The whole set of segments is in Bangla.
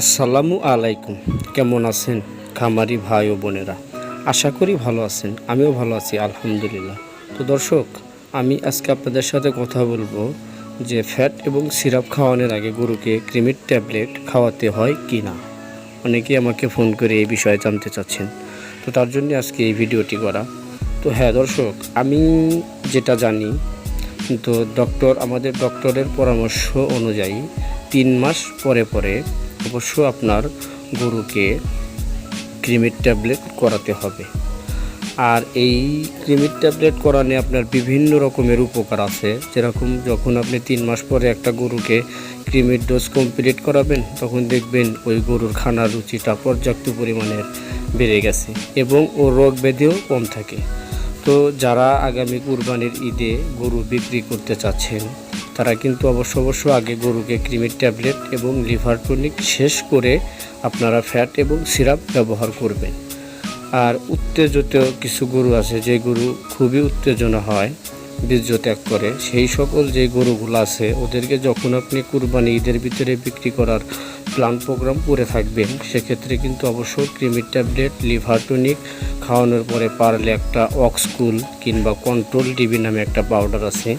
আসসালামু আলাইকুম। কেমন আছেন খামারি ভাই ও বোনেরা? আশা করি ভালো আছেন, আমিও ভালো আছি, আলহামদুলিল্লাহ। তো দর্শক, আমি আজকে আপনাদের সাথে কথা বলব যে ফ্যাট এবং সিরাপ খাওয়ানোর আগে গরুকে ক্রিমির ট্যাবলেট খাওয়াতে হয় কি না। অনেকেই আমাকে ফোন করে এই বিষয়ে জানতে চাচ্ছেন। তো তার জন্য আজকে এই ভিডিওটি করা। তো হ্যাঁ দর্শক, আমি যেটা জানি, তো ডক্টর, আমাদের ডক্টরের পরামর্শ অনুযায়ী তিন মাস পরে পরে অবশ্য আপনার গরুকে ক্রিমির ট্যাবলেট করাতে হবে। আর এই ক্রিমির ট্যাবলেট করানে আপনার বিভিন্ন রকমের উপকার আছে। যেরকম যখন আপনি তিন মাস পরে একটা গরুকে ক্রিমির ডোজ কমপ্লিট করাবেন, তখন দেখবেন ওই গরুর খানার রুচিটা পর্যাপ্ত পরিমাণের বেড়ে গেছে এবং ও রোগ ব্যাধিও কম থাকে। তো যারা আগামী কুরবানির ঈদে গরু বিক্রি করতে চাচ্ছেন, তারা কিন্তু অবশ্য অবশ্য আগে গরুকে ক্রিমির ট্যাবলেট এবং লিভার টনিক শেষ করে আপনারা ফ্যাট এবং সিরাপ ব্যবহার করবেন। আর উত্তেজিত কিছু গরু আছে যে গরু খুবই উত্তেজনা হয়, বীর্য ত্যাগ করে। সেই সকল যে গরুগুলো আছে, ওদেরকে যখন আপনি কুরবানি ঈদের ভিতরে বিক্রি করার প্ল্যান প্রোগ্রাম করে থাকবেন, সেক্ষেত্রে কিন্তু অবশ্য ক্রিমির ট্যাবলেট, লিভার টনিক খাওয়ানোর পরে পারলে একটা অক্সকুল কিংবা কন্ট্রোল ডিবি নামে একটা পাউডার আছে,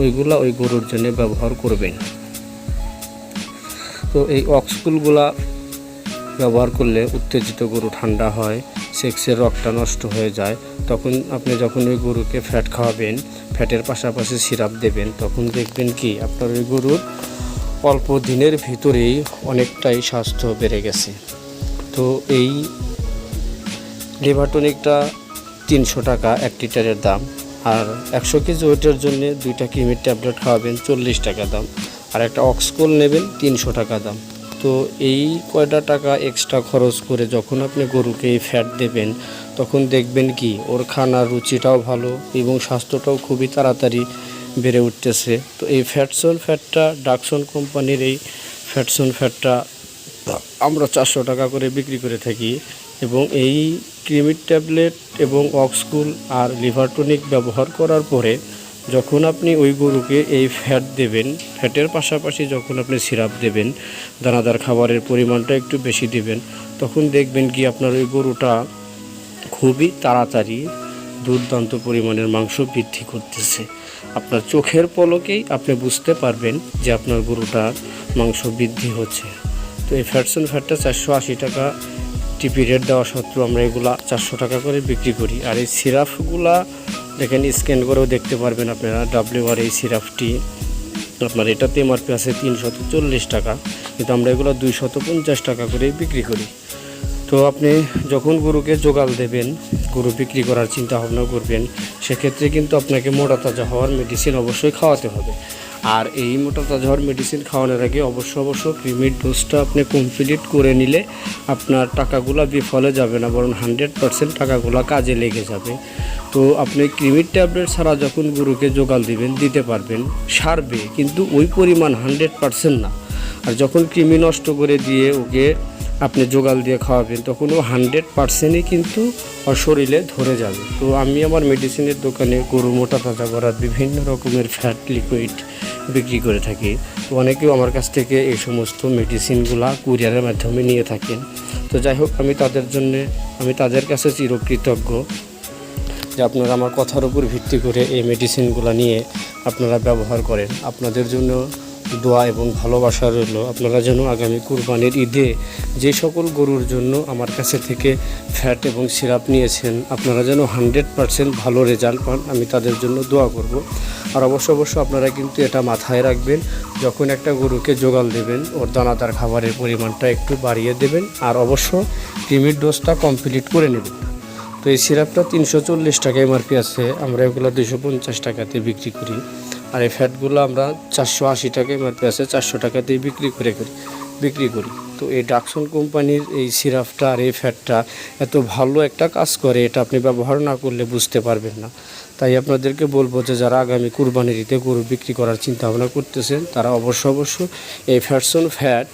ওইগুলা ওই গরুর জন্য ব্যবহার করবেন। তো এই অক্সকুলগুলা ব্যবহার করলে উত্তেজিত গরু ঠান্ডা হয়, সেক্সের রক্তটা নষ্ট হয়ে যায়, তখন আপনি যখন ওই গরুকে ফ্যাট খাওয়াবেন, ফ্যাটের পাশাপাশি সিরাপ দেবেন, তখন দেখবেন কি আপনার ওই গরুর অল্প দিনের ভিতরেই অনেকটাই স্বাস্থ্য বেড়ে গেছে। তো এই লিভার টনিকটা তিনশো টাকা এক লিটারের দাম। আর একশো কেজি ওয়েটের জন্য দুইটা ক্রিমির ট্যাবলেট খাওয়াবেন চল্লিশ টাকা দাম। আর একটা অক্সকোল নেবেন তিনশো টাকা দাম। তো এই কয়টা টাকা এক্সট্রা খরচ করে যখন আপনি গরুকে এই ফ্যাট দেবেন, তখন দেখবেন কি ওর খানার রুচিটাও ভালো এবং স্বাস্থ্যটাও খুবই তাড়াতাড়ি বেড়ে উঠতেছে। তো এই ফ্যাটসন ফ্যাটটা ডাকসন কোম্পানির এই ফ্যাটসন ফ্যাটটা আমরা চারশো টাকা করে বিক্রি করে থাকি এবং এই ক্রিমির ট্যাবলেট এবং অক্সকুল আর লিভার টনিক ব্যবহার করার পরে যখন আপনি ওই গরুকে এই ফ্যাট দেবেন, ফ্যাটের পাশাপাশি যখন আপনি সিরাপ দেবেন, দানাদার খাবারের পরিমাণটা একটু বেশি দেবেন, তখন দেখবেন কি আপনার ওই গরুটা খুবই তাড়াতাড়ি দুর্দান্ত পরিমাণের মাংস বৃদ্ধি করতেছে। আপনার চোখের পলকেই আপনি বুঝতে পারবেন যে আপনার গরুটার মাংস বৃদ্ধি হচ্ছে। তো এই ফ্যাটসন ফ্যাটটা চারশো আশি টাকা টিপি রেট দেওয়া সত্ত্বেও আমরা এগুলা চারশো টাকা করে বিক্রি করি। আর এই সিরাপগুলা দেখেন স্ক্যান করেও দেখতে পারবেন আপনারা। ডাব্লিউ আর এই সিরাপটি আপনার এটাতে এমআরপি আছে তিনশত চল্লিশ টাকা। কিন্তু আমরা এগুলো দুইশত পঞ্চাশ টাকা করে বিক্রি করি। তো আপনি যখন গরুকে জোগাল দেবেন, গরু বিক্রি করার চিন্তা ভাবনা করবেন, সেক্ষেত্রে কিন্তু আপনাকে মোটা তাজা হওয়ার মেডিসিন অবশ্যই খাওয়াতে হবে। আর এই মোটা তাজা হওয়ার মেডিসিন খাওয়ানোর আগে অবশ্য অবশ্য ক্রিমির ডোজটা আপনি কমপ্লিট করে নিলে আপনার টাকাগুলো বিফলে যাবে না, বরং হান্ড্রেড পার্সেন্ট টাকাগুলো কাজে লেগে যাবে। তো আপনি ক্রিমির ট্যাবলেট ছাড়া যখন গরুকে জোগাল দিবেন, দিতে পারবেন, সারবে, কিন্তু ওই পরিমাণ হান্ড্রেড পার্সেন্ট না। আর যখন কৃমি নষ্ট করে দিয়ে ওকে আপনি জোগাল দিয়ে খাওয়াবেন, তখন ও হান্ড্রেড পার্সেন্টই কিন্তু শরীরে ধরে যাবে। তো আমি আমার মেডিসিনের দোকানে গরু মোটা তাজা করার বিভিন্ন রকমের ফ্যাট লিকুইড বিক্রি করে থাকি। তো অনেকেও আমার কাছ থেকে এই সমস্ত মেডিসিনগুলা কুরিয়ারের মাধ্যমে নিয়ে থাকেন। তো যাই হোক, আমি তাদের জন্য, আমি তাদের কাছে চিরকৃতজ্ঞ যে আপনারা আমার কথার উপর ভিত্তি করে এই মেডিসিনগুলো নিয়ে আপনারা ব্যবহার করেন। আপনাদের জন্য দোয়া এবং ভালোবাসা রইল। আপনারা যেন আগামী কুরবানির ঈদে যে সকল গরুর জন্য আমার কাছে থেকে ফ্যাট এবং সিরাপ নিয়েছেন, আপনারা যেন হান্ড্রেড পারসেন্ট ভালো রেজাল্ট পান, আমি তাদের জন্য দোয়া করব। আর অবশ্য অবশ্য আপনারা কিন্তু এটা মাথায় রাখবেন, যখন একটা গরুকে জোগাল দেবেন, ওর দানাদার খাবারের পরিমাণটা একটু বাড়িয়ে দেবেন, আর অবশ্য ক্রিমির ডোজটা কমপ্লিট করে নেবেন। তো এই সিরাপটা তিনশো চল্লিশ টাকা এমআরপি আছে, আমরা এগুলো দুশো পঞ্চাশ টাকাতে বিক্রি করি। আর এই ফ্যাটগুলো আমরা চারশো আশি টাকা এমআরপি আছে চারশো টাকাতেই বিক্রি করে করি, বিক্রি করি। তো এই ডাকসন কোম্পানির এই সিরাপটা আর এই ফ্যাটটা এত ভালো একটা কাজ করে, এটা আপনি ব্যবহার না করলে বুঝতে পারবেন না। তাই আপনাদেরকে বলব যে যারা আগামী কুরবানির ঈদে গরু বিক্রি করার চিন্তা ভাবনা করতেছেন, তারা অবশ্য অবশ্য এই ফ্যাটসন ফ্যাট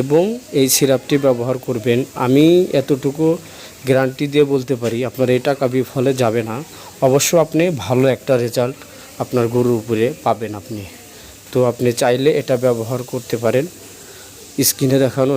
এবং এই সিরাপটি ব্যবহার করবেন। আমি এতটুকু গ্যারান্টি দিয়ে বলতে পারি, আপনার এই টাকা বিফলে যাবে না। অবশ্য আপনি ভালো একটা রেজাল্ট আপনার গরুর উপরে পাবেন আপনি। তো আপনি চাইলে এটা ব্যবহার করতে পারেন। স্ক্রিনে দেখানো